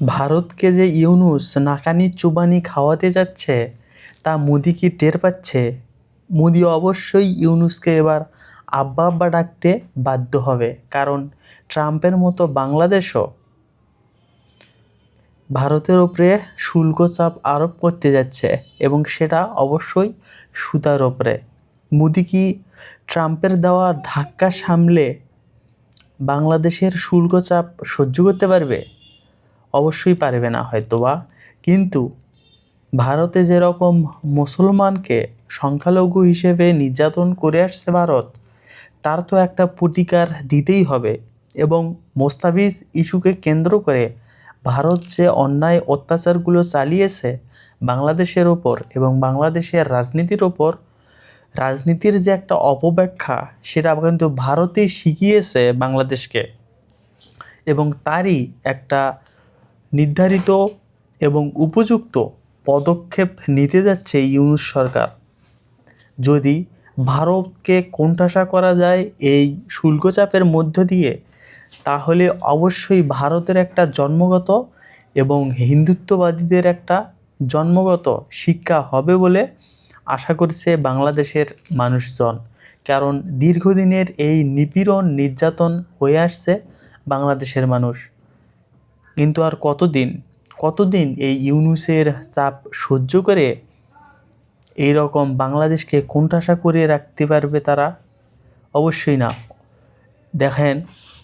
ভারতকে যে ইউনুস নাকানি চুবানি খাওয়াতে যাচ্ছে, তা মোদি কি টের পাচ্ছে? মোদি অবশ্যই ইউনুসকে এবার আব্বা আব্বা ডাকতে বাধ্য হবে, কারণ ট্রাম্পের মতো বাংলাদেশও ভারতের ওপরে শুল্ক চাপ আরোপ করতে যাচ্ছে এবং সেটা অবশ্যই সুতার ওপরে মোদি কি ট্রাম্পের দেওয়া ধাক্কা সামলে বাংলাদেশের শুল্ক চাপ সহ্য করতে পারবে? অবশ্যই পারবে না হয়তোবা। কিন্তু ভারতে যেরকম মুসলমানকে সংখ্যালঘু হিসেবে নির্যাতন করে আসছে ভারত, তার তো একটা প্রতিকার দিতেই হবে এবং মোস্তাফিজ ইস্যুকে কেন্দ্র করে ভারত যে অন্যায় অত্যাচারগুলো চালিয়েছে বাংলাদেশের ওপর এবং বাংলাদেশের রাজনীতির ওপর, রাজনীতির যে একটা অপব্যাখ্যা সেটা কিন্তু ভারতেই শিখিয়েছে বাংলাদেশকে এবং তারই একটা নির্ধারিত এবং উপযুক্ত পদক্ষেপ নিতে যাচ্ছে ইউনুস সরকার। যদি ভারতকে কোণঠাসা করা যায় এই শুল্ক চাপের মধ্য দিয়ে, তাহলে অবশ্যই ভারতের একটা জন্মগত এবং হিন্দুত্ববাদীদের একটা জন্মগত শিক্ষা হবে বলে আশা করছে বাংলাদেশের মানুষজন। কারণ দীর্ঘদিনের এই নিপীড়ন, নির্যাতন হয়ে আসছে বাংলাদেশের মানুষ। কিন্তু আর কতদিন কতদিন এই ইউনুসের চাপ সহ্য করে এই রকম বাংলাদেশকে কোণঠাসা করে রাখতে পারবে তারা? অবশ্যই না। দেখেন,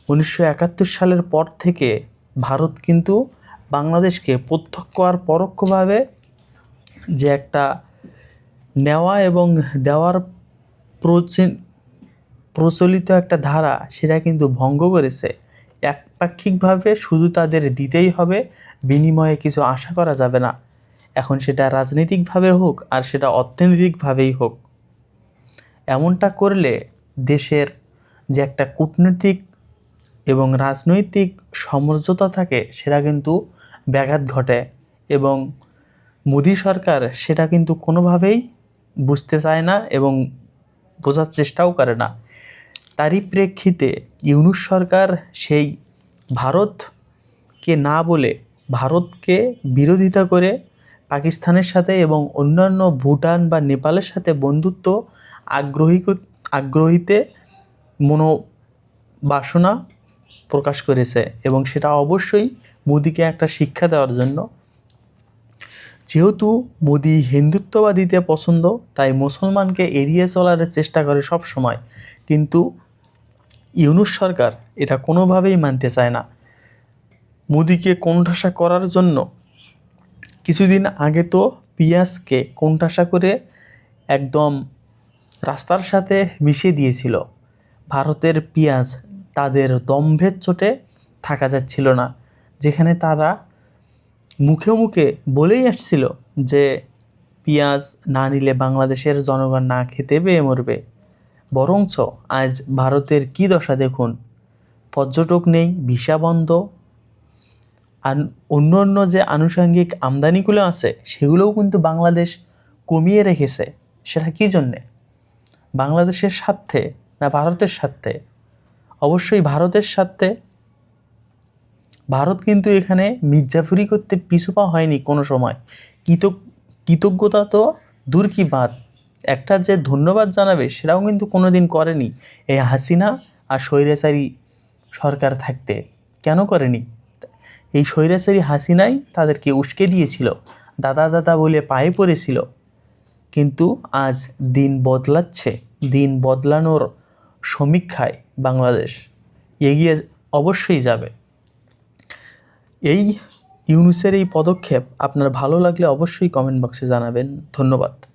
উনিশশো একাত্তর সালের পর থেকে ভারত কিন্তু বাংলাদেশকে প্রত্যক্ষ আর পরোক্ষভাবে যে একটা নেওয়া এবং দেওয়ার প্রচি- প্রচলিত একটা ধারা, সেটা কিন্তু ভঙ্গ করেছে। একপাক্ষিকভাবে শুধু তাদের দিতেই হবে, বিনিময়ে কিছু আশা করা যাবে না। এখন সেটা রাজনৈতিকভাবে হোক আর সেটা অর্থনৈতিকভাবেই হোক। এমনটা করলে দেশের যে একটা কূটনৈতিক এবং রাজনৈতিক সমঝোতা থাকে, সেটা কিন্তু ব্যাঘাত ঘটে এবং মোদী সরকার সেটা কিন্তু কোনোভাবেই বুঝতে চায় না এবং বোঝার চেষ্টাও করে না। তারই প্রেক্ষিতে ইউনুস সরকার সেই ভারতকে না বলে ভারতকে বিরোধিতা করে পাকিস্তানের সাথে এবং অন্যান্য ভুটান বা নেপালের সাথে বন্ধুত্ব আগ্রহী আগ্রহীতে মনোবাসনা প্রকাশ করেছে এবং সেটা অবশ্যই মোদিকে একটা শিক্ষা দেওয়ার জন্য। যেহেতু মোদি হিন্দুত্ববাদীতে পছন্দ, তাই মুসলমানকে এড়িয়ে চলার চেষ্টা করে সব সময় কিন্তু ইউনুস সরকার এটা কোনোভাবেই মানতে চায় না। মোদিকে কোণঠাসা করার জন্য কিছুদিন আগে তো পিঁয়াজকে কোণঠাসা করে একদম রাস্তার সাথে মিশিয়ে দিয়েছিল। ভারতের পেঁয়াজ তাদের দম্ভের চোটে থাকা যাচ্ছিল না, যেখানে তারা মুখে মুখে বলেই আসছিল যে, পেঁয়াজ না নিলে বাংলাদেশের জনগণ না খেতে পেয়ে মরবে। বরঞ্চ আজ ভারতের কী দশা দেখুন? পর্যটক নেই, ভিসা বন্ধ। আর অন্য অন্য যে আনুষঙ্গিক আমদানিগুলো আছে, সেগুলোও কিন্তু বাংলাদেশ কমিয়ে রেখেছে। সেটা কী জন্যে? বাংলাদেশের স্বার্থে না ভারতের স্বার্থে? অবশ্যই ভারতের স্বার্থে। ভারত কিন্তু এখানে মির্জাফুরি করতে পিছুপা হয়নি কোনো সময়। কৃতজ্ঞ কৃতজ্ঞতা তো দূর কি বাদ একটা যে ধন্যবাদ জানাবে সেটাও কিন্তু কোনো দিন করেনি। এই হাসিনা আর স্বৈরাচারী সরকার থাকতে কেন করেনি? এই স্বৈরাচারী হাসিনাই তাদেরকে উস্কে দিয়েছিল, দাদা দাদা বলে পায়ে পড়েছিল। কিন্তু আজ দিন বদলাচ্ছে, দিন বদলানোর সমীক্ষায় বাংলাদেশ এগিয়ে অবশ্যই যাবে। এই ইউনুসের এই পদক্ষেপ আপনার ভালো লাগলে অবশ্যই কমেন্ট বক্সে জানাবেন। ধন্যবাদ।